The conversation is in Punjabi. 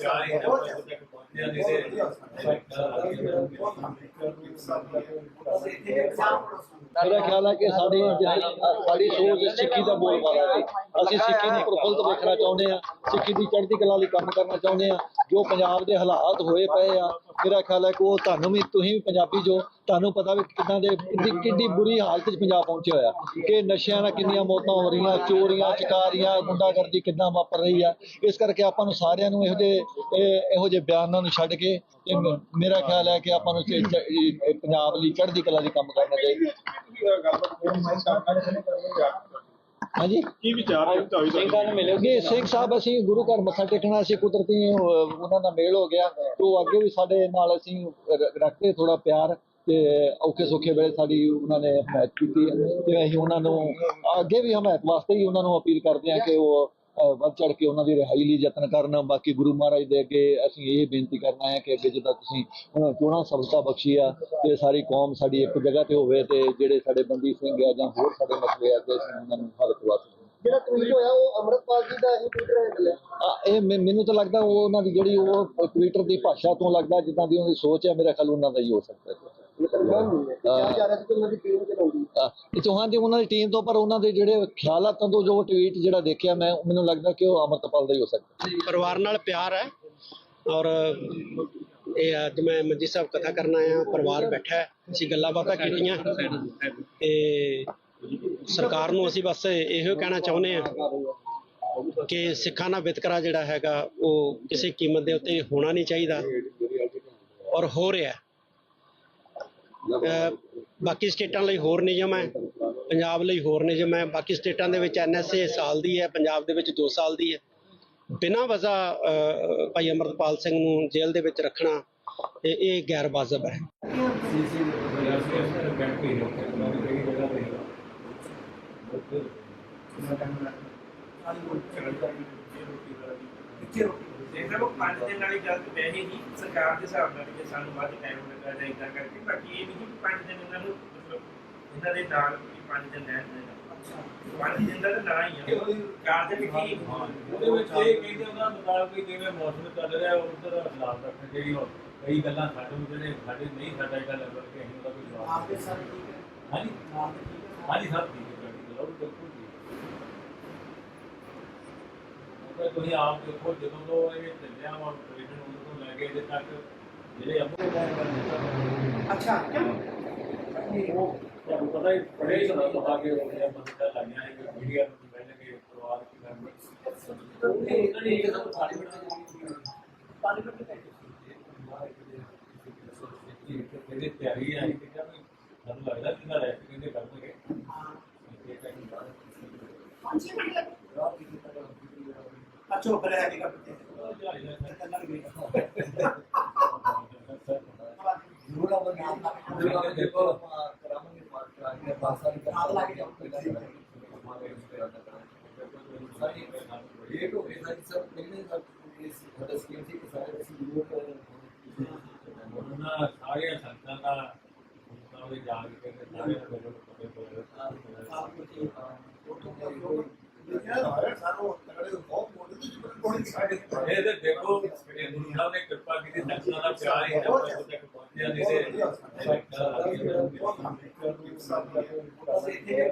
Yeah, ਮੇਰਾ ਖਿਆਲ ਹੈ ਕਿ ਸਾਡੀ ਸਾਡੀ ਸੋਚ ਸਿੱਖੀ ਦਾ ਬੋਲ ਹੈ ਅਸੀਂ ਸਿੱਖੀ ਨੂੰ ਪ੍ਰਫੁੱਲਤ ਵੇਖਣਾ ਚਾਹੁੰਦੇ ਆ, ਸਿੱਖੀ ਦੀ ਚੜ੍ਹਦੀ ਕਲਾ ਲਈ ਕੰਮ ਕਰਨਾ ਚਾਹੁੰਦੇ ਆ, ਜੋ ਪੰਜਾਬ ਦੇ ਹਾਲਾਤ ਹੋਏ ਪਏ ਆ, ਮੇਰਾ ਖਿਆਲ ਹੈ ਕਿ ਉਹ ਤੁਹਾਨੂੰ ਵੀ, ਤੁਸੀਂ ਪੰਜਾਬੀ ਜੋ, ਤੁਹਾਨੂੰ ਪਤਾ ਵੀ ਕਿੱਦਾਂ ਦੇ ਕਿੰਨੀ ਬੁਰੀ ਹਾਲਤ 'ਚ ਪੰਜਾਬ ਪਹੁੰਚਿਆ ਹੋਇਆ। ਕਿ ਨਸ਼ਿਆਂ ਨਾਲ ਕਿੰਨੀਆਂ ਮੌਤਾਂ ਹੋ ਰਹੀਆਂ, ਚੋਰੀਆਂ, ਚਕਾਰੀਆਂ, ਗੁੰਡਾਗਰਦੀ ਕਿੱਦਾਂ ਵਾਪਰ ਰਹੀ ਆ। ਇਸ ਕਰਕੇ ਆਪਾਂ ਨੂੰ ਸਾਰਿਆਂ ਨੂੰ ਇਹੋ ਜਿਹੇ ਇਹੋ ਜਿਹੇ ਬਿਆਨਾਂ ਨੂੰ ਛੱਡ ਕੇ ਮੇਰਾ ਖਿਆਲ ਹੈ ਕਿ ਆਪਾਂ ਨੂੰ ਪੰਜਾਬ ਲਈ ਚੜ੍ਹਦੀ ਕਲਾ ਲਈ ਕੰਮ ਕਰਨਾ ਚਾਹੀਦਾ। ਹਾਂਜੀ? ਕੀ ਵਿਚਾਰ ਹੈ ਤੁਹਾਡੇ ਸਿੰਘਾਂ ਨੂੰ ਮਿਲੋਗੇ ਸਿੰਘ ਸਾਹਿਬ ਅਸੀਂ ਗੁਰੂ ਘਰ ਮੱਥਾ ਟੇਕਣਾ ਸੀ ਕੁਦਰਤੀ ਉਹਨਾਂ ਦਾ ਮੇਲ ਹੋ ਗਿਆ। ਤੇ ਉਹ ਅੱਗੇ ਵੀ ਸਾਡੇ ਨਾਲ ਅਸੀਂ ਰੱਖਦੇ ਥੋੜਾ ਪਿਆਰ ਤੇ ਔਖੇ ਸੌਖੇ ਵੇਲੇ ਸਾਡੀ ਉਹਨਾਂ ਨੇ ਹਮਾਇਤ ਕੀਤੀ ਹੈ ਤੇ ਅਸੀਂ ਉਹਨਾਂ ਨੂੰ ਅੱਗੇ ਵੀ ਹਮਾਇਤ ਵਾਸਤੇ ਹੀ ਉਹਨਾਂ ਨੂੰ ਅਪੀਲ ਕਰਦੇ ਹਾਂ ਕਿ ਉਹ ਵੱਧ ਚੜ ਕੇ ਉਹਨਾਂ ਦੀ ਰਿਹਾਈ ਲਈ ਯਤਨ ਕਰਨ। ਬਾਕੀ ਗੁਰੂ ਮਹਾਰਾਜ ਦੇ ਅੱਗੇ ਅਸੀਂ ਇਹ ਬੇਨਤੀ ਕਰਨਾ ਹੈ ਕਿ ਅੱਗੇ ਜਿੱਦਾਂ ਤੁਸੀਂ ਉਹਨਾਂ ਚੋਣਾਂ ਸਬਕਤਾ ਬਖਸ਼ੀ ਆ ਤੇ ਸਾਰੀ ਕੌਮ ਸਾਡੀ ਇੱਕ ਜਗ੍ਹਾ ਤੇ ਹੋਵੇ ਤੇ ਜਿਹੜੇ ਸਾਡੇ ਬੰਦੀ ਸਿੰਘ ਆ ਜਾਂ ਹੋਰ ਸਾਡੇ ਮਸਲੇ ਆ ਤੇ ਅਸੀਂ ਉਹਨਾਂ ਨੂੰ ਹੱਲ ਕਰਵਾ ਸਕੀਏ। ਜਿਹੜਾ ਟਵੀਟ ਹੋਇਆ ਉਹ ਅੰਮ੍ਰਿਤਪਾਲ ਜੀ ਦਾ ਹੀ ਟਵੀਟ ਹੈਂਡਲ ਹੈ ਇਹ ਮੈਨ- ਤਾਂ ਲੱਗਦਾ ਉਹ ਉਹਨਾਂ ਦੀ ਜਿਹੜੀ ਉਹ ਟਵਿੱਟਰ ਦੀ ਭਾਸ਼ਾ ਤੋਂ ਲੱਗਦਾ ਜਿੱਦਾਂ ਦੀ ਉਹਦੀ ਸੋਚ ਹੈ ਮੇਰਾ ਖਿਆਲ ਉਹਨਾਂ ਦਾ ਹੀ ਹੋ ਸਕਦਾ ਹੈ। ਇਹ ਕਨਫਰਮ ਨਹੀਂ ਹੈ। ਕਿਹਾ ਜਾ ਰਿਹਾ ਸੀ ਕਿ ਉਹਨਾਂ ਦੀ ਆ, ਉਹਨਾਂ ਦੀ ਟੀਮ ਤੋਂ ਪਰ ਉਹਨਾਂ ਦੇ ਜਿਹੜੇ ਖਿਆਲਾਤਾਂ ਤੋਂ ਜੋ ਟਵੀਟ ਜਿਹੜਾ ਦੇਖਿਆ ਮੈਂ ਮੈਨੂੰ ਲੱਗਦਾ ਕਿ ਉਹ ਅਮਰਤਪਾਲ ਦਾ ਹੀ ਹੋ ਸਕਦਾ। ਪਰਿਵਾਰ ਨਾਲ ਪਿਆਰ ਹੈ ਔਰ ਇਹ ਅੱਜ ਮੈਂ ਮੰਜੀ ਸਾਹਿਬ ਕਥਾ ਕਰਨ ਆਇਆ ਪਰਿਵਾਰ ਬੈਠਾ ਹੈ ਅਸੀਂ ਗੱਲਾਂ ਬਾਤਾਂ ਕੀਤੀਆਂ। ਤੇ ਸਰਕਾਰ ਨੂੰ ਅਸੀਂ ਬਸ ਇਹੋ ਕਹਿਣਾ ਚਾਹੁੰਦੇ ਹਾਂ ਕਿ ਸਿੱਖਾਂ ਦਾ ਵਿਤਕਰਾ ਜਿਹੜਾ ਹੈਗਾ ਉਹ ਕਿਸੇ ਕੀਮਤ ਦੇ ਉੱਤੇ ਹੋਣਾ ਨਹੀਂ ਚਾਹੀਦਾ ਔਰ ਹੋ ਰਿਹਾ ਬਾਕੀ ਸਟੇਟਾਂ ਲਈ ਹੋਰ ਨਿਯਮ ਹੈ, ਪੰਜਾਬ ਲਈ ਹੋਰ ਨਿਯਮ ਹੈ, ਬਾਕੀ ਸਟੇਟਾਂ ਦੇ ਵਿੱਚ ਐਨਐਸਏ ਸਾਲ ਦੀ ਹੈ, ਪੰਜਾਬ ਦੇ ਵਿੱਚ 2 ਸਾਲ ਦੀ ਹੈ। ਬਿਨਾਂ ਵਜ੍ਹਾ ਭਾਈ ਅਮਰਪਾਲ ਸਿੰਘ ਨੂੰ ਜੇਲ੍ਹ ਦੇ ਵਿੱਚ ਰੱਖਣਾ, ਇਹ ਇਹ ਗੈਰ ਵਾਜਬ ਹੈ। ਦੇਖ ਲਓ ਪੰਜ ਦਿਨ ਵਾਲੀ ਗੱਲ ਤੇ ਵੈਸੇ ਹੀ ਸਰਕਾਰ ਦੇ ਹਿਸਾਬ ਨਾਲ ਕਿ ਸਾਨੂੰ ਵੱਧ ਟਾਈਮ ਲੱਗਾ ਜਾਂ ਇਦਾਂ ਕਰਕੇ ਬਾਕੀ ਇਹ ਨਹੀਂ ਕਿ ਪੰਜ ਦਿਨ ਇਹਨਾਂ ਨੂੰ ਮਤਲਬ ਇਹਨਾਂ ਦੇ ਨਾਲ ਵੀ ਪੰਜ ਦਿਨ ਰਹਿਣ ਦੇਣਾ। ਪੰਜ ਦਿਨ ਦਾ ਤਾਂ ਨਾ ਹੀ ਆ। ਕਾਰ ਦੇ ਵਿੱਚ ਹੀ ਉਹਦੇ ਵਿੱਚ ਇਹ ਕਹਿੰਦੇ ਉਹਨਾਂ ਮੁਤਾਬਕ ਕਿ ਜਿਵੇਂ ਮੌਸਮ ਚੱਲ ਰਿਹਾ ਉਧਰ ਹਾਲਾਤ ਰੱਖਣ ਜਿਹੜੀ ਹੁਣ ਕਈ ਗੱਲਾਂ ਸਾਡੇ ਨੂੰ ਜਿਹੜੇ ਸਾਡੇ ਨਹੀਂ ਸਾਡਾ ਇਹਦਾ ਲੈਵਲ ਕਿ ਅਸੀਂ ਉਹਦਾ ਕੋਈ ਜਵਾਬ ਆਪਕੇ ਸਾਰੇ ਠੀਕ ਹੈ। ਹਾਂਜੀ। ਹਾਂਜੀ ਸਭ ਠੀਕ ਹੈ। ਉਹ ਬਿਲਕੁਲ ਠੀਕ ਹੈ ਉਹ ਤੁਸੀਂ ਆਪ ਦੇਖੋ ਜਦੋਂ ਤੋਂ ਇਹ ਚੱਲਿਆ ਵਾ ਆਪਰੇਸ਼ਨ ਉਦੋਂ ਤੋਂ ਲੈ ਕੇ ਇਹਦੇ ਤੱਕ ਜਿਹੜੇ ਆਪਣੇ ਅੱਛਾ ਉਹ ਤੁਹਾਨੂੰ ਪਤਾ ਹੀ ਬੜੇ ਹੀ ਸਦਾ ਲਗਾ ਕੇ ਉਹ ਜਿਹੜਾ ਬੰਦਾ ਲੱਗਿਆ ਹੈ ਕਿ ਮੀਡੀਆ ਨੂੰ ਪਹਿਲੇ ਕੇ ਪਰਿਵਾਰ ਕੀ ਉਹ ਉਹਨਾਂ ਨੇ ਇੱਕਦਮ ਪਾਰਲੀਮੈਂਟ ਪਾਰਲੀਮੈਂਟ ਦੇ ਇਹਦੀ ਤਿਆਰੀ ਹੈ ਕਿ ਸਾਨੂੰ ਲੱਗਦਾ ਕਿ ਨਾ ਕਰਨਗੇ? ਕਰਿਆ ਕਿ ਕਰਤੇ ਜ਼ਰੂਰ ਉਹ ਨਾਮ ਨਾ ਲਾ ਕੇ ਜਾਓ ਇਹ ਤੋਂ ਇਹ ਸਾਰੀ ਸਭ ਪਹਿਲੇ ਸਭ ਇਸ ਹਦਸ ਕੀ ਸੀ ਕਿ ਸਾਰੇ ਅਸੀਂ ਜ਼ਰੂਰ ਉਹਨਾਂ ਸਾਰੇ ਸੰਤਾਂ ਦਾ ਉਹਨਾਂ ਦੇ ਜਾਣ ਕੇ ਸਾਰੇ ਨੂੰ ਬੋਲੋ ਪਤੇ ਬੋਲੋ ਆਪ ਨੂੰ ਉਹ ਤੋਂ ਸਾਨੂੰ ਤਗੜੇ ਬਹੁਤ ਮੋੜੇ ਦੀ ਕੋਈ ਸਾਡੇ ਇਹ ਤੇ ਦੇਖੋ ਇਹ ਗੁਰੂ ਸਾਹਿਬ ਨੇ ਕਿਰਪਾ ਕੀਤੀ ਸੰਗਤਾਂ ਦਾ ਪਿਆਰ ਹੀ ਜਦ ਤੱਕ ਪਹੁੰਚਿਆ ਨਹੀਂ ਤੇ